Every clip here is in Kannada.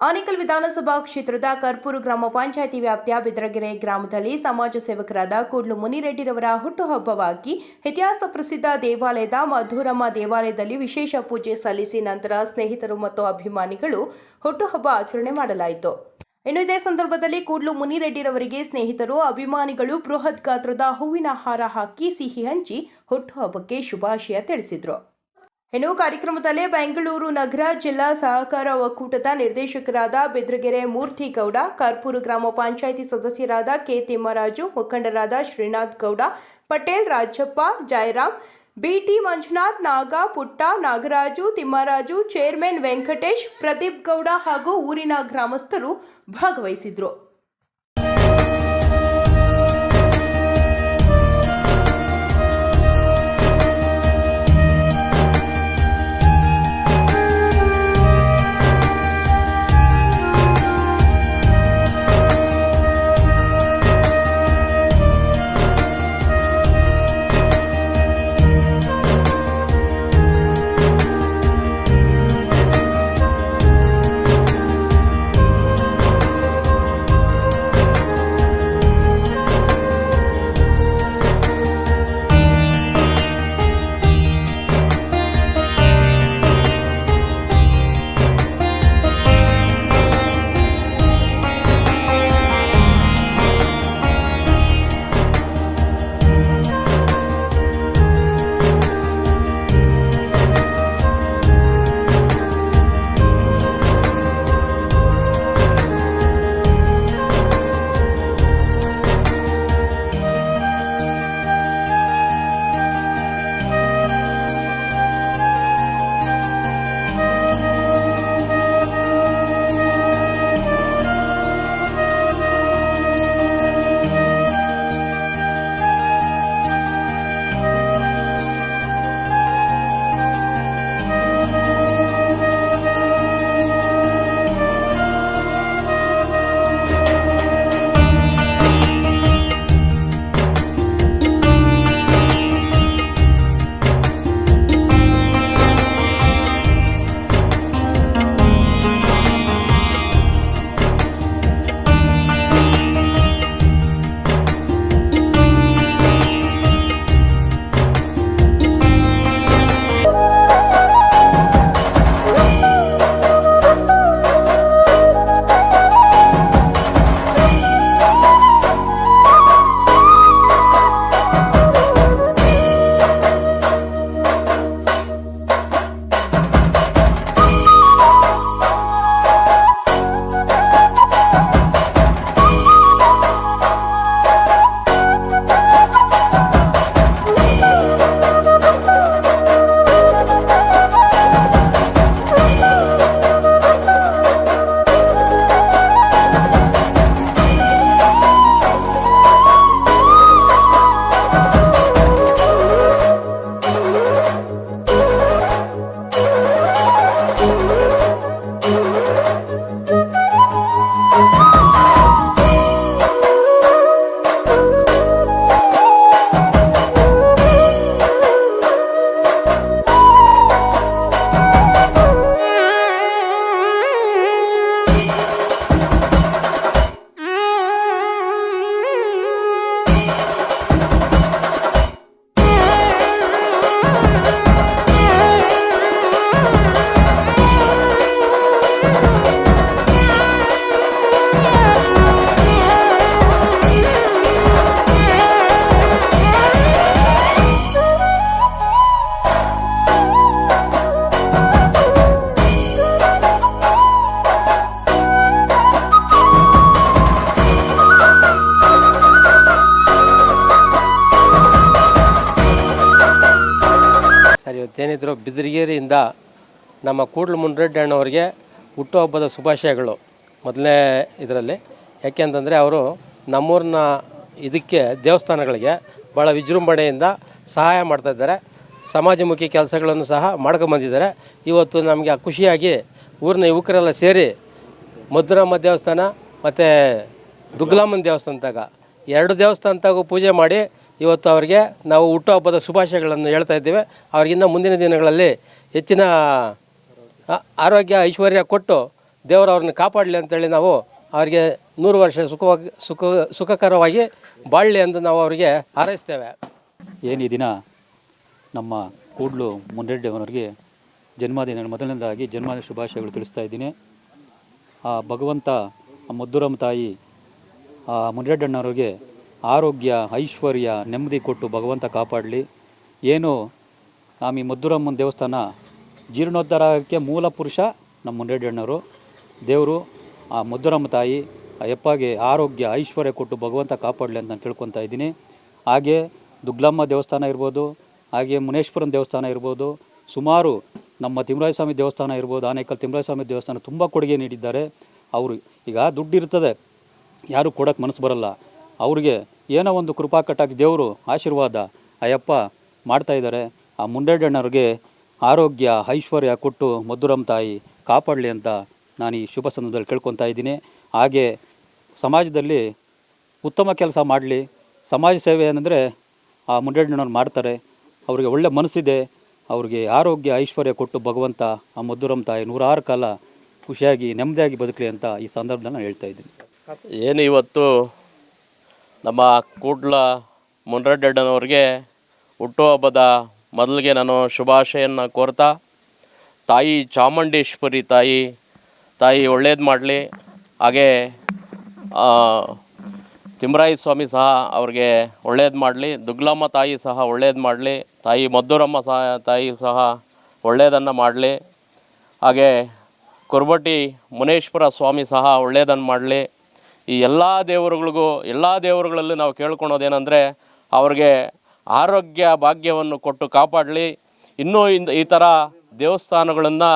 ಆನೇಕಲ್ ವಿಧಾನಸಭಾ ಕ್ಷೇತ್ರದ ಕರ್ಪೂರು ಗ್ರಾಮ ಪಂಚಾಯಿತಿ ವ್ಯಾಪ್ತಿಯ ಬಿದ್ರಗೆರೆ ಗ್ರಾಮದಲ್ಲಿ ಸಮಾಜ ಸೇವಕರಾದ ಕೂಡ್ಲು ಮುನಿರೆಡ್ಡಿರವರ ಹುಟ್ಟುಹಬ್ಬವಾಗಿ ಇತಿಹಾಸ ಪ್ರಸಿದ್ಧ ದೇವಾಲಯದ ಮಧುರಮ್ಮ ದೇವಾಲಯದಲ್ಲಿ ವಿಶೇಷ ಪೂಜೆ ಸಲ್ಲಿಸಿ ನಂತರ ಸ್ನೇಹಿತರು ಮತ್ತು ಅಭಿಮಾನಿಗಳು ಹುಟ್ಟುಹಬ್ಬ ಆಚರಣೆ ಮಾಡಲಾಯಿತು. ಇನ್ನು ಇದೇ ಸಂದರ್ಭದಲ್ಲಿ ಕೂಡ್ಲು ಮುನಿರೆಡ್ಡಿರವರಿಗೆ ಸ್ನೇಹಿತರು, ಅಭಿಮಾನಿಗಳು ಬೃಹತ್ ಗಾತ್ರದ ಹೂವಿನ ಹಾರ ಹಾಕಿ ಸಿಹಿ ಹಂಚಿ ಹುಟ್ಟುಹಬ್ಬಕ್ಕೆ ಶುಭಾಶಯ ತಿಳಿಸಿದರು. ಇನ್ನು ಕಾರ್ಯಕ್ರಮದಲ್ಲಿ ಬೆಂಗಳೂರು ನಗರ ಜಿಲ್ಲಾ ಸಹಕಾರ ಒಕ್ಕೂಟದ ನಿರ್ದೇಶಕರಾದ ಬೆದ್ರಗೆರೆ ಮೂರ್ತಿ ಗೌಡ ಕರ್ಪೂರು ಗ್ರಾಮ ಪಂಚಾಯಿತಿ ಸದಸ್ಯರಾದ ಕೆ ತಿಮ್ಮರಾಜು, ಮುಖಂಡರಾದ ಶ್ರೀನಾಥ್ ಗೌಡ, ಪಟೇಲ್ ರಾಜಪ್ಪ, ಜಯರಾಮ್, ಬಿಟಿ ಮಂಜುನಾಥ್, ನಾಗ ಪುಟ್ಟ, ನಾಗರಾಜು, ತಿಮ್ಮರಾಜು, ಚೇರ್ಮನ್ ವೆಂಕಟೇಶ್, ಪ್ರದೀಪ್ ಗೌಡ ಹಾಗೂ ಊರಿನ ಗ್ರಾಮಸ್ಥರು ಭಾಗವಹಿಸಿದ್ರು. ಸರ್ ಬಿದಿರಿಗೇರಿಯಿಂದ ನಮ್ಮ ಕೂಡ್ಲು ಅಣ್ಣವರಿಗೆ ಹುಟ್ಟುಹಬ್ಬದ ಶುಭಾಶಯಗಳು ಮೊದಲನೇ ಇದರಲ್ಲಿ. ಯಾಕೆಂತಂದರೆ ಅವರು ನಮ್ಮೂರಿನ ಇದಕ್ಕೆ ದೇವಸ್ಥಾನಗಳಿಗೆ ಭಾಳ ವಿಜೃಂಭಣೆಯಿಂದ ಸಹಾಯ ಮಾಡ್ತಾಯಿದ್ದಾರೆ ಸಮಾಜಮುಖಿ ಕೆಲಸಗಳನ್ನು ಸಹ ಮಾಡ್ಕೊಂಬಂದಿದ್ದಾರೆ ಇವತ್ತು ನಮಗೆ ಖುಷಿಯಾಗಿ ಊರಿನ ಯುವಕರೆಲ್ಲ ಸೇರಿ ಮಧುರಮ್ಮ ದೇವಸ್ಥಾನ ಮತ್ತು ದುಗ್ಲಾಮನ್ ದೇವಸ್ಥಾನದಾಗ ಎರಡು ದೇವಸ್ಥಾನದಾಗೂ ಪೂಜೆ ಮಾಡಿ ಇವತ್ತು ಅವರಿಗೆ ನಾವು ಹುಟ್ಟುಹಬ್ಬದ ಶುಭಾಶಯಗಳನ್ನು ಹೇಳ್ತಾ ಇದ್ದೇವೆ. ಅವ್ರಿಗಿನ್ನ ಮುಂದಿನ ದಿನಗಳಲ್ಲಿ ಹೆಚ್ಚಿನ ಆರೋಗ್ಯ ಐಶ್ವರ್ಯ ಕೊಟ್ಟು ದೇವರು ಅವ್ರನ್ನ ಕಾಪಾಡಲಿ ಅಂತೇಳಿ ನಾವು ಅವರಿಗೆ ನೂರು ವರ್ಷ ಸುಖವಾಗಿ ಸುಖ, ಸುಖಕರವಾಗಿ ಬಾಳಲಿ ಎಂದು ನಾವು ಅವರಿಗೆ ಹಾರೈಸ್ತೇವೆ. ಏನು ಈ ದಿನ ನಮ್ಮ ಕೂಡ್ಲು ಅವನವರಿಗೆ ಜನ್ಮದಿನ, ಮೊದಲನೇದಾಗಿ ಜನ್ಮದಿನ ಶುಭಾಶಯಗಳು ತಿಳಿಸ್ತಾ ಇದ್ದೀನಿ. ಆ ಭಗವಂತ ಮದ್ದುರಮ್ಮ ತಾಯಿ, ಆ ಮುನ್ರೆಡ್ಡಣ್ಣವ್ರಿಗೆ ಆರೋಗ್ಯ, ಐಶ್ವರ್ಯ, ನೆಮ್ಮದಿ ಕೊಟ್ಟು ಭಗವಂತ ಕಾಪಾಡಲಿ. ಏನು ನಮ್ಮ ಈ ಮಧುರಮ್ಮನ ದೇವಸ್ಥಾನ ಜೀರ್ಣೋದ್ಧಾರ ಆಗೋಕ್ಕೆ ಮೂಲ ಪುರುಷ ನಮ್ಮ ಮುನ್ರೆಡ್ಡಣ್ಣವರು ದೇವರು, ಆ ಮಧುರಮ್ಮ ತಾಯಿ, ಆ ಯಪ್ಪಗೆ ಆರೋಗ್ಯ, ಐಶ್ವರ್ಯ ಕೊಟ್ಟು ಭಗವಂತ ಕಾಪಾಡಲಿ ಅಂತ ನಾನು ಕೇಳ್ಕೊತಾ ಇದ್ದೀನಿ. ಹಾಗೆ ದುಗ್ಲಮ್ಮ ದೇವಸ್ಥಾನ ಇರ್ಬೋದು, ಹಾಗೆ ಮುನೇಶ್ವರನ ದೇವಸ್ಥಾನ ಇರ್ಬೋದು, ಸುಮಾರು ನಮ್ಮ ತಿಮ್ಮರಾಯಸ್ವಾಮಿ ದೇವಸ್ಥಾನ ಇರ್ಬೋದು, ಆನೇಕಲ್ ತಿಮ್ಮರಾಯಸ್ವಾಮಿ ದೇವಸ್ಥಾನ ತುಂಬ ಕೊಡುಗೆ ನೀಡಿದ್ದಾರೆ. ಅವರು ಈಗ ದುಡ್ಡು ಇರ್ತದೆ, ಯಾರು ಕೊಡೋಕ್ಕೆ ಮನಸ್ಸು ಬರಲ್ಲ. ಅವ್ರಿಗೆ ಏನೋ ಒಂದು ಕೃಪಾ ಕಟ್ಟಾಕಿ ದೇವರು ಆಶೀರ್ವಾದ, ಅಯ್ಯಪ್ಪ ಮಾಡ್ತಾಯಿದ್ದಾರೆ ಆ ಮುಂಡೇಡಣ್ಣವ್ರಿಗೆ ಆರೋಗ್ಯ, ಐಶ್ವರ್ಯ ಕೊಟ್ಟು ಮಧುರಮ್ ತಾಯಿ ಕಾಪಾಡಲಿ ಅಂತ ನಾನು ಈ ಶುಭ ಸಂದರ್ಭದಲ್ಲಿ ಕೇಳ್ಕೊತಾ ಇದ್ದೀನಿ. ಹಾಗೆ ಸಮಾಜದಲ್ಲಿ ಉತ್ತಮ ಕೆಲಸ ಮಾಡಲಿ. ಸಮಾಜ ಸೇವೆ ಏನಂದರೆ ಆ ಮುಂಡೇಡಣ್ಣವ್ರು ಮಾಡ್ತಾರೆ. ಅವರಿಗೆ ಒಳ್ಳೆ ಮನಸ್ಸಿದೆ. ಅವ್ರಿಗೆ ಆರೋಗ್ಯ, ಐಶ್ವರ್ಯ ಕೊಟ್ಟು ಭಗವಂತ ಆ ಮಧುರಮ್ ತಾಯಿ ನೂರಾರು ಕಾಲ ಖುಷಿಯಾಗಿ ನೆಮ್ಮದಿಯಾಗಿ ಬದುಕಲಿ ಅಂತ ಈ ಸಂದರ್ಭದಲ್ಲಿ ನಾನು ಹೇಳ್ತಾ ಇದ್ದೀನಿ. ಏನು ಇವತ್ತು ನಮ್ಮ ಕೂಡ್ಲ ಮುನ್ರಡ್ಡಣ್ಣವ್ರಿಗೆ ಹುಟ್ಟುಹಬ್ಬದ ಮೊದಲಿಗೆ ನಾನು ಶುಭಾಶಯನ್ನು ಕೋರ್ತಾ, ತಾಯಿ ಚಾಮುಂಡೇಶ್ವರಿ ತಾಯಿ ತಾಯಿ ಒಳ್ಳೇದು ಮಾಡಲಿ. ಹಾಗೆ ತಿಮ್ರಾಯಿ ಸ್ವಾಮಿ ಸಹ ಅವ್ರಿಗೆ ಒಳ್ಳೇದು ಮಾಡಲಿ, ದುಗ್ಲಮ್ಮ ತಾಯಿ ಸಹ ಒಳ್ಳೇದು ಮಾಡಲಿ, ತಾಯಿ ಮದ್ದೂರಮ್ಮ ಸಹ, ತಾಯಿ ಸಹ ಒಳ್ಳೆಯದನ್ನು ಮಾಡಲಿ. ಹಾಗೆ ಕುರ್ಬಟ್ಟಿ ಮುನೇಶ್ವರ ಸ್ವಾಮಿ ಸಹ ಒಳ್ಳೆಯದನ್ನು ಮಾಡಲಿ. ಈ ಎಲ್ಲ ದೇವರುಗಳಿಗೂ, ಎಲ್ಲ ದೇವರುಗಳಲ್ಲೂ ನಾವು ಕೇಳ್ಕೊಳೋದೇನೆಂದರೆ, ಅವ್ರಿಗೆ ಆರೋಗ್ಯ ಭಾಗ್ಯವನ್ನು ಕೊಟ್ಟು ಕಾಪಾಡಲಿ, ಇನ್ನೂ ಇಂದ ಈ ಥರ ದೇವಸ್ಥಾನಗಳನ್ನು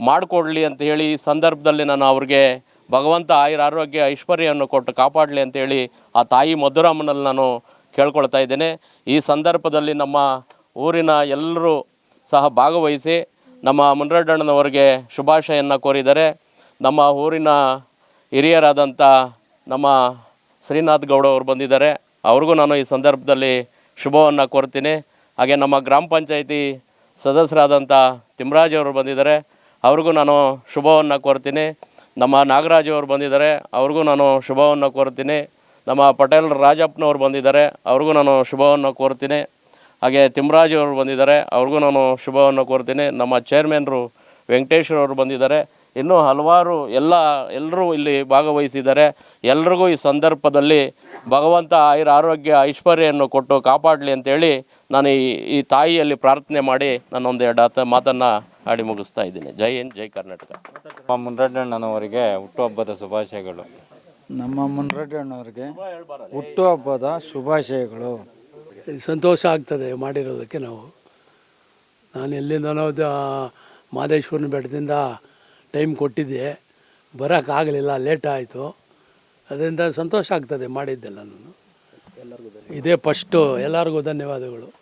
ಮಾಡಿಕೊಡ್ಲಿ ಅಂತ ಹೇಳಿ ಈ ಸಂದರ್ಭದಲ್ಲಿ ನಾನು ಅವ್ರಿಗೆ ಭಗವಂತ ಆಯುರ ಆರೋಗ್ಯ, ಐಶ್ವರ್ಯವನ್ನು ಕೊಟ್ಟು ಕಾಪಾಡಲಿ ಅಂತೇಳಿ ಆ ತಾಯಿ ಮಧುರಮ್ಮನಲ್ಲಿ ನಾನು ಕೇಳ್ಕೊಳ್ತಾ ಇದ್ದೇನೆ. ಈ ಸಂದರ್ಭದಲ್ಲಿ ನಮ್ಮ ಊರಿನ ಎಲ್ಲರೂ ಸಹ ಭಾಗವಹಿಸಿ ನಮ್ಮ ಮುನ್ರಡ್ಡಣ್ಣನವರಿಗೆ ಶುಭಾಶಯನ್ನು ಕೋರಿದರೆ, ನಮ್ಮ ಊರಿನ ಹಿರಿಯರಾದಂಥ ನಮ್ಮ ಶ್ರೀನಾಥ್ ಗೌಡ ಅವರು ಬಂದಿದ್ದಾರೆ. ಅವ್ರಿಗೂ ನಾನು ಈ ಸಂದರ್ಭದಲ್ಲಿ ಶುಭವನ್ನು ಕೋರ್ತೀನಿ. ಹಾಗೆ ನಮ್ಮ ಗ್ರಾಮ ಪಂಚಾಯಿತಿ ಸದಸ್ಯರಾದಂಥ ತಿಮ್ಮರಾಜ್ ಅವರು ಬಂದಿದ್ದಾರೆ. ಅವ್ರಿಗೂ ನಾನು ಶುಭವನ್ನು ಕೋರ್ತೀನಿ. ನಮ್ಮ ನಾಗರಾಜ್ ಅವರು ಬಂದಿದ್ದಾರೆ. ಅವ್ರಿಗೂ ನಾನು ಶುಭವನ್ನು ಕೋರ್ತೀನಿ. ನಮ್ಮ ಪಟೇಲ್ ರಾಜಪ್ಪನವ್ರು ಬಂದಿದ್ದಾರೆ. ಅವ್ರಿಗೂ ನಾನು ಶುಭವನ್ನು ಕೋರ್ತೀನಿ. ಹಾಗೆ ತಿಮ್ಮರಾಜ್ ಅವರು ಬಂದಿದ್ದಾರೆ. ಅವ್ರಿಗೂ ನಾನು ಶುಭವನ್ನು ಕೋರ್ತೀನಿ. ನಮ್ಮ ಚೇರ್ಮನ್ರು ವೆಂಕಟೇಶ್ವರವರು ಬಂದಿದ್ದಾರೆ. ಇನ್ನೂ ಹಲವಾರು ಎಲ್ಲ ಎಲ್ಲರೂ ಇಲ್ಲಿ ಭಾಗವಹಿಸಿದ್ದಾರೆ ಎಲ್ರಿಗೂ ಈ ಸಂದರ್ಭದಲ್ಲಿ ಭಗವಂತ ಆಯುರ ಆರೋಗ್ಯ ಐಶ್ವರ್ಯವನ್ನು ಕೊಟ್ಟು ಕಾಪಾಡಲಿ ಅಂತೇಳಿ ನಾನು ಈ ಈ ತಾಯಿಯಲ್ಲಿ ಪ್ರಾರ್ಥನೆ ಮಾಡಿ ನಾನು ಎರಡು ಹತ್ತು ಮಾತನ್ನು ಆಡಿ ಮುಗಿಸ್ತಾ ಇದ್ದೀನಿ. ಜೈ ಹಿಂದ್ ಜೈ ಕರ್ನಾಟಕ. ನಮ್ಮ ಮುನ್ರಡ್ಡಣ್ಣನವರಿಗೆ ಹುಟ್ಟುಹಬ್ಬದ ಶುಭಾಶಯಗಳು. ನಮ್ಮ ಮುನ್ರಡ್ಡಣ್ಣವ್ರಿಗೆ ಹುಟ್ಟುಹಬ್ಬದ ಶುಭಾಶಯಗಳು. ಸಂತೋಷ ಆಗ್ತದೆ ಮಾಡಿರೋದಕ್ಕೆ ನಾವು. ನಾನು ಎಲ್ಲಿಂದನೋ ದ- ಮಾದೇಶ್ವರನ ಬೆಟ್ಟದಿಂದ ಟೈಮ್ ಕೊಟ್ಟಿದ್ದೆ ಬರೋಕ್ಕಾಗಲಿಲ್ಲ ಲೇಟ್ ಆಯಿತು. ಅದರಿಂದ ಸಂತೋಷ ಆಗ್ತದೆ ಮಾಡಿದ್ದೆಲ್ಲ ನಾನು. ಇದೇ ಫಸ್ಟು ಎಲ್ಲರಿಗೂ ಧನ್ಯವಾದಗಳು.